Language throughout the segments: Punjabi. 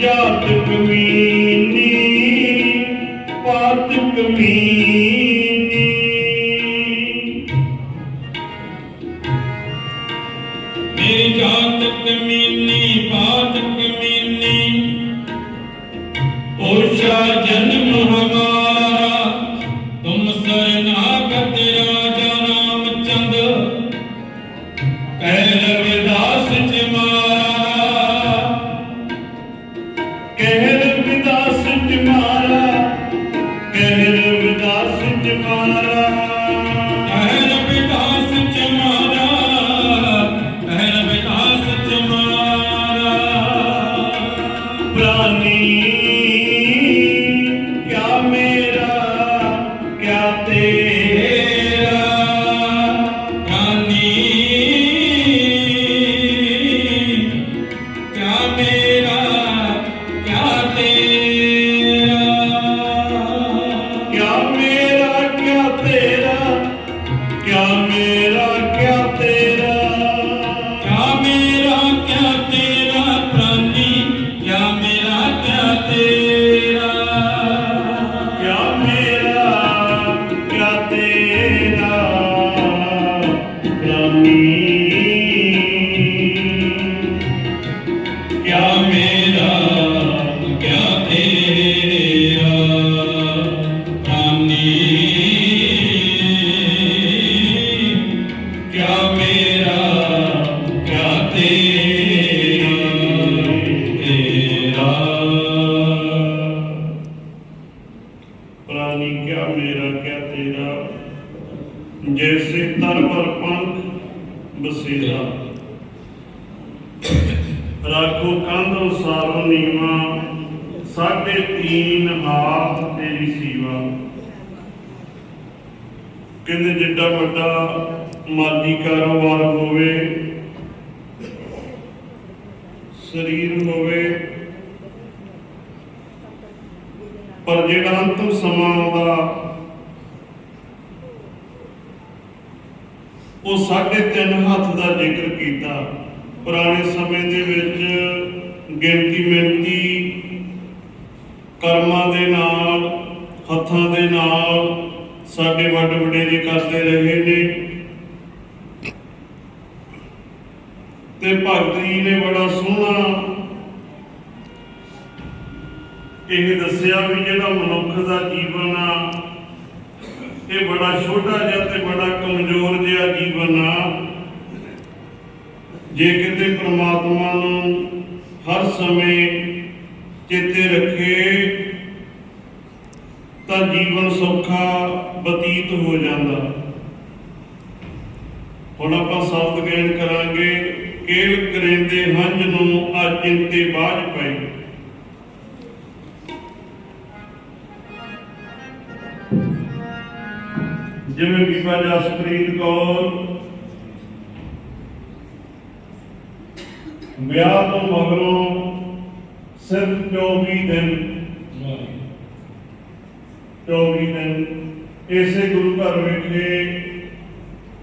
ਜਾਤ ਕਮੀਨੀ ਪਾਤ ਕਮੀਨੀ ya gelin rahman Camino. ਜੈਸੇ ਤਰ ਪਰ ਪੰਖ ਬਸੇਰਾ ਰਾਖੋ ਕੰਧ ਉਸਾਰੋ ਨੀਵਾ, ਸਾਢੇ ਤੀਨ ਹਾਥ ਤੇਰੀ ਸੀਵਾ। ਕਹਿੰਦੇ ਜਿੱਡਾ ਵੱਡਾ ਮਾਲੀ ਕਾਰੋਬਾਰ ਹੋਵੇ, ਸਰੀਰ ਹੋਵੇ, ਪਰ ਜਿਹੜਾ ਅੰਤਮ ਸਮਾਂ ਆਉਂਦਾ ਉਹ ਸਾਢੇ ਤਿੰਨ ਹੱਥ ਦਾ ਜ਼ਿਕਰ ਕੀਤਾ। ਪੁਰਾਣੇ ਸਮੇਂ ਦੇ ਵਿੱਚ ਗਿਣਤੀ ਮਿਣਤੀ ਕਰਮਾਂ ਦੇ ਨਾਲ, ਹੱਥਾਂ ਦੇ ਨਾਲ ਸਾਡੇ ਵੱਡ ਵਡੇਰੇ ਕਰਦੇ ਰਹੇ ਨੇ। ਤੇ ਭਗਤ ਜੀ ਨੇ ਬੜਾ ਸੋਹਣਾ ਇਹ ਦੱਸਿਆ ਵੀ ਜਿਹੜਾ ਮਨੁੱਖ ਦਾ ਜੀਵਨ ਆ ਇਹ ਬੜਾ ਛੋਟਾ ਜਿਹਾ ਤੇ ਬੜਾ ਕਮਜ਼ੋਰ ਜਿਹਾ ਜੀਵਨ ਆ। ਜੇ ਕਿਤੇ ਪ੍ਰਮਾਤਮਾ ਨੂੰ ਹਰ ਸਮੇਂ ਚੇਤੇ ਰੱਖੇ, ਤਾਂ ਜੀਵਨ ਸੌਖਾ ਬਤੀਤ ਹੋ ਜਾਂਦਾ। ਹੁਣ ਆਪਾਂ ਸ਼ਬਦ ਗਾਇਨ ਕਰਾਂਗੇ, ਕੇਲ ਕਰੇਂਦੇ ਹੰਝ ਨੂੰ ਆ ਚਿੰਤੇ ਬਾਝ ਪਏ ਜਿਵੇਂ ਬੀਬਾ ਜਸਪ੍ਰੀਤ ਕੌਰ ਵਿਆਹ ਤੋਂ ਮਗਰੋਂ ਸਿਰਫ 24 ਦਿਨ 24 ਦਿਨ ਇਸੇ ਗੁਰੂ ਘਰ ਵਿਖੇ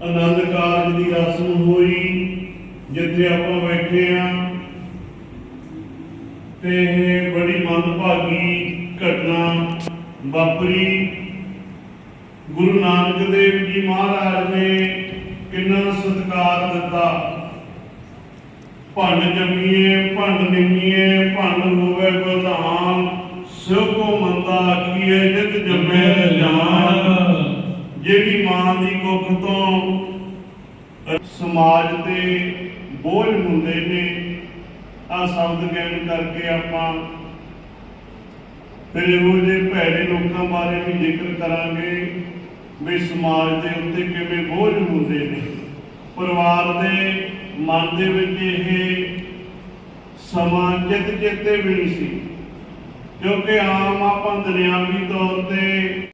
ਆਨੰਦ ਕਾਰਜ ਦੀ ਰਸਮ ਹੋਈ, ਜਿੱਥੇ ਆਪਾਂ ਬੈਠੇ ਆ, ਤੇ ਇਹ ਬੜੀ ਮੰਦਭਾਗੀ ਘਟਨਾ ਵਾਪਰੀ। ਗੁਰੂ ਨਾਨਕ ਦੇਵ ਜੀ ਮਹਾਰਾਜ ਨੇ ਕਿੰਨਾ ਸਤਿਕਾਰ ਦਿੱਤਾ। ਭੰਡ ਜੰਮੀਏ, ਭੰਡ ਨਿਮੀਏ, ਭੰਡ ਹੋਵੇ ਪ੍ਰਧਾਨ, ਸਿਉ ਕੋ ਮੰਦਾ ਆਖੀਏ ਜਿਤ ਜੰਮੇ ਜਾਨ ਜਿਹੜੀ ਮਾਂ ਦੀ ਕੁੱਖ ਤੋਂ ਸਮਾਜ ਤੇ ਬੋਝ ਹੁੰਦੇ ਨੇ ਆ ਸ਼ਬਦ ਗਿਆਨ ਕਰਕੇ ਆਪਾਂ ਫਿਰ ਇਹੋ ਜਿਹੇ ਭੈੜੇ ਲੋਕਾਂ ਬਾਰੇ ਵੀ ਜ਼ਿਕਰ ਕਰਾਂਗੇ। ਵੀ ਸਮਾਜ ਦੇ ਉੱਤੇ ਕਿਵੇਂ ਬੋਝ ਹੁੰਦੇ ਨੇ। ਪਰਿਵਾਰ ਦੇ ਮਨ ਦੇ ਵਿੱਚ ਇਹ ਸਮਾਂ ਚਿਤ ਚੇਤੇ ਵੀ ਨਹੀਂ ਸੀ। ਕਿਉਂਕਿ ਆਮ ਆਪਾਂ ਦੁਨਿਆਵੀ ਤੌਰ ਤੇ